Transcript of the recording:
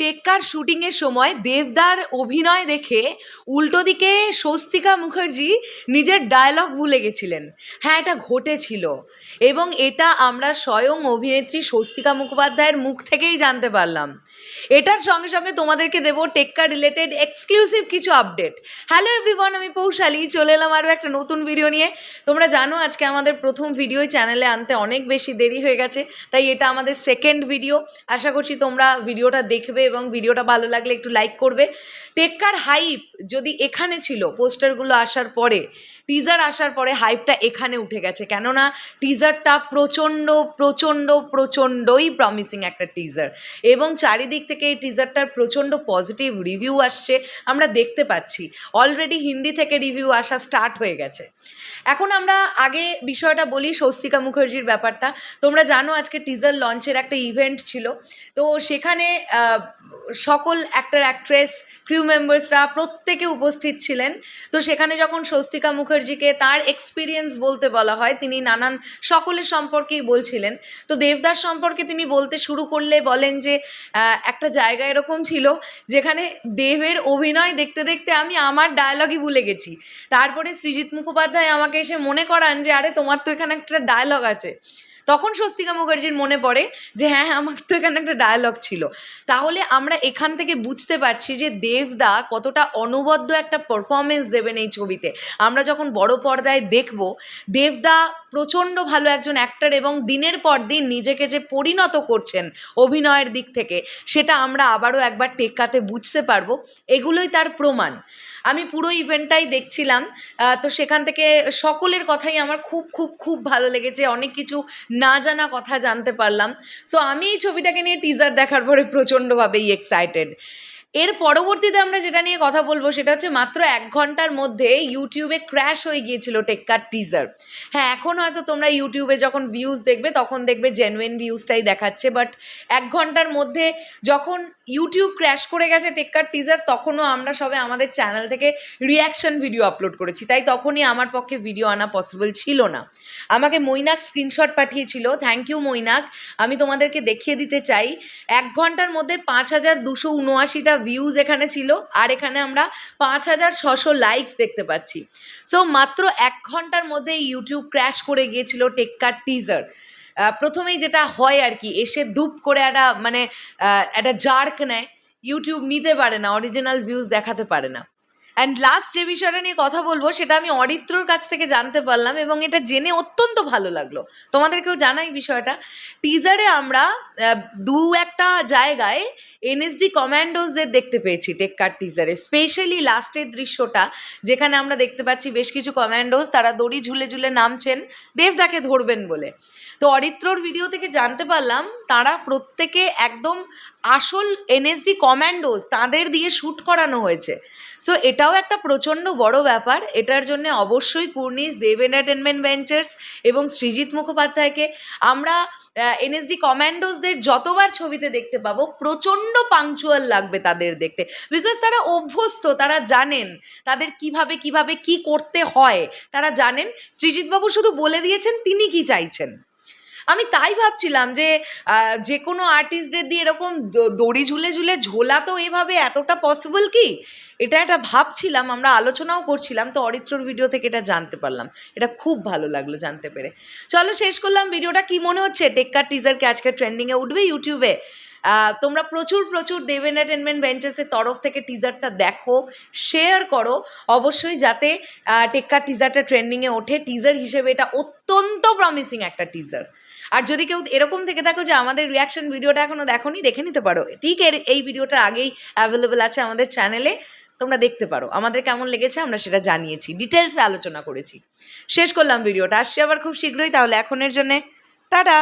টেক্কার শুটিংয়ের সময় দেবদার অভিনয় দেখে উল্টো দিকে স্বস্তিকা মুখার্জি নিজের ডায়লগ ভুলে গেছিলেন। হ্যাঁ এটা ঘটেছিল। এবং এটা আমরা স্বয়ং অভিনেত্রী স্বস্তিকা মুখোপাধ্যায়ের মুখ থেকেই জানতে পারলাম। এটার সঙ্গে সঙ্গে তোমাদেরকে দেবো টেক্কা রিলেটেড এক্সক্লুসিভ কিছু আপডেট হ্যালো এভরিওয়ান আমি পৌশালী। চলে এলাম আরও একটা নতুন ভিডিও নিয়ে। তোমরা জানো আজকে আমাদের প্রথম ভিডিও চ্যানেলে আনতে অনেক বেশি দেরি হয়ে গেছে, তাই এটা আমাদের সেকেন্ড ভিডিও আশা করছি তোমরা ভিডিওটা দেখবে এবং ভিডিওটা ভালো লাগলে একটু লাইক করবে। টেক্কার হাইপ যদি এখানে ছিল, পোস্টারগুলো আসার পরে টিজার আসার পরে হাইপটা এখানে উঠে গেছে। কেননা টিজারটা প্রচণ্ড প্রচণ্ড, প্রচণ্ডই প্রমিসিং একটা টিজার এবং চারিদিক থেকে এই টিজারটার প্রচণ্ড পজিটিভ রিভিউ আসছে, আমরা দেখতে পাচ্ছি। অলরেডি হিন্দি থেকে রিভিউ আসা স্টার্ট হয়ে গেছে। এখন আমরা আগে বিষয়টা বলি স্বস্তিকা মুখার্জির ব্যাপারটা। তোমরা জানো আজকে টিজার লঞ্চের একটা ইভেন্ট ছিল। তো সেখানে সকল অ্যাক্টর অ্যাক্ট্রেস ক্রিউ মেম্বার্সরা প্রত্যেকে উপস্থিত ছিলেন। তো সেখানে যখন স্বস্তিকা মুখার্জিকে তার এক্সপিরিয়েন্স বলতে বলা হয়, তিনি নানান সকলের সম্পর্কেই বলছিলেন। তো দেবদাস সম্পর্কে তিনি বলতে শুরু করলে বলেন যে একটা জায়গা এরকম ছিল যেখানে দেবের অভিনয় দেখতে দেখতে আমি আমার ডায়লগই ভুলে গেছি। তারপরে সৃজিৎ মুখোপাধ্যায় আমাকে এসে মনে করান যে, আরে, তোমার তো এখানে একটা ডায়লগ আছে। তখন স্বস্তিকা মুখার্জির মনে পড়ে যে হ্যাঁ হ্যাঁ আমার তো এখানে একটা ডায়ালগ ছিল। তাহলে আমরা এখান থেকে বুঝতে পারছি যে দেবদা কতটা অনবদ্য একটা পারফরমেন্স দেবেন এই ছবিতে। আমরা যখন বড় পর্দায় দেখব, দেবদা প্রচণ্ড ভালো একজন অ্যাক্টর এবং দিনের পর দিন নিজেকে যে পরিণত করছেন অভিনয়ের দিক থেকে, সেটা আমরা আবারও একবার টেক্কাতে বুঝতে পারব। এগুলোই তার প্রমাণ। আমি পুরো ইভেন্টটাই দেখছিলাম তো সেখান থেকে সকলের কথাই আমার খুব খুব খুব ভালো লেগেছে। অনেক কিছু না জানা কথা জানতে পারলাম। সো আমি এই ছবিটাকে নিয়ে টিজার দেখার পরে প্রচণ্ডভাবেই এক্সাইটেড এর পরবর্তীতে আমরা যেটা নিয়ে কথা বলব সেটা হচ্ছে মাত্র এক ঘণ্টার মধ্যে ইউটিউবে ক্র্যাশ হয়ে গিয়েছিল টেক্কার টিজার হ্যাঁ এখন হয়তো তোমরা ইউটিউবে যখন ভিউজ দেখবে, তখন দেখবে জেনুইন ভিউজটাই দেখাচ্ছে। বাট এক ঘণ্টার মধ্যে যখন ইউটিউব ক্র্যাশ করে গেছে টেক্কার টিজার তখনও আমরা সবে আমাদের চ্যানেল থেকে রিয়াকশন ভিডিও আপলোড করেছি। তাই তখনই আমার পক্ষে ভিডিও আনা পসিবল ছিল না। আমাকে মৈনাক স্ক্রিনশট পাঠিয়েছিল। Thank you Mainak. আমি তোমাদেরকে দেখিয়ে দিতে চাই। এক ঘণ্টার মধ্যে পাঁচ হাজার দুশো উনআশিটা ভিউজ এখানে ছিল, আর এখানে আমরা পাঁচ হাজার ছশো লাইকস দেখতে পাচ্ছি। সো মাত্র এক ঘণ্টার মধ্যে ইউটিউব ক্র্যাশ করে গিয়েছিল টেক্কার টিজার প্রথমেই যেটা হয় আর কি, এসে দুপ করে একটা মানে একটা জার্ক নেয়। ইউটিউব নিতে পারে না অরিজিনাল ভিউজ দেখাতে পারে না। অ্যান্ড লাস্ট যে বিষয়টা নিয়ে কথা বলব, সেটা আমি অরিত্রর কাছ থেকে জানতে পারলাম এবং এটা জেনে অত্যন্ত ভালো লাগল। তোমাদেরকেও জানাই বিষয়টা? টিজারে আমরা দু একটা জায়গায় এনএসডি কমান্ডোজদের দেখতে পেয়েছি টেক্কার টিজারে স্পেশালি লাস্টের দৃশ্যটা, যেখানে আমরা দেখতে পাচ্ছি বেশ কিছু কমান্ডোজ তারা দড়ি ঝুলে ঝুলে নামছেন, দেবদাকে ধরবেন বলে। তো অরিত্রর ভিডিও থেকে জানতে পারলাম তারা প্রত্যেকে একদম আসল এনএসডি কমান্ডোজ তাদের দিয়ে শ্যুট করানো হয়েছে। সো এটাও একটা প্রচণ্ড বড় ব্যাপার। এটার জন্য অবশ্যই কুর্নিশ দেব এন্টারটেনমেন্ট ভেঞ্চার্স এবং সৃজিৎ মুখোপাধ্যায়কে আমরা এনএসডি কমান্ডোজদের যতবার ছবিতে দেখতে পাবো, প্রচণ্ড পাংচুয়াল লাগবে তাদের দেখতে। বিকজ তারা অভ্যস্ত, তারা জানেন তাদের কীভাবে কীভাবে কি করতে হয়। তারা জানেন সৃজিৎবাবু শুধু বলে দিয়েছেন, তিনি কি চাইছেন। আমি তাই ভাবছিলাম যে যে কোনো আর্টিস্টদের দিয়ে এরকম দড়ি ঝুলে ঝুলে ঝোলা তো এভাবে এতটা পসিবল কি? এটা একটা ভাবছিলাম, আমরা আলোচনাও করছিলাম, তো অরিত্রর ভিডিও থেকে এটা জানতে পারলাম। এটা খুব ভালো লাগল জানতে পেরে। চলো শেষ করলাম ভিডিওটা কি মনে হচ্ছে? টেক্কার টিজারকে আজকে ট্রেন্ডিংয়ে উঠবে ইউটিউবে তোমরা প্রচুর প্রচুর দেব এন্টারটেনমেন্ট ভেঞ্চার্সের তরফ থেকে টিজারটা দেখো শেয়ার করো। অবশ্যই যাতে আহ, টেক্কার টিজারটা ট্রেন্ডিংয়ে ওঠে। টিজার হিসেবে এটা অত্যন্ত প্রমিসিং একটা টিজার আর যদি কেউ এরকম থেকে থাকো যে আমাদের রিয়াকশন ভিডিওটা এখনও দেখোনি দেখে নিতে পারো। ঠিক এর এই ভিডিওটার আগেই অ্যাভেলেবেল আছে আমাদের চ্যানেলে তোমরা দেখতে পারো। আমাদের কেমন লেগেছে আমরা সেটা জানিয়েছি। ডিটেলসে আলোচনা করেছি। শেষ করলাম ভিডিওটা আসছি আবার খুব শীঘ্রই। তাহলে এখনের জন্যে টাটা!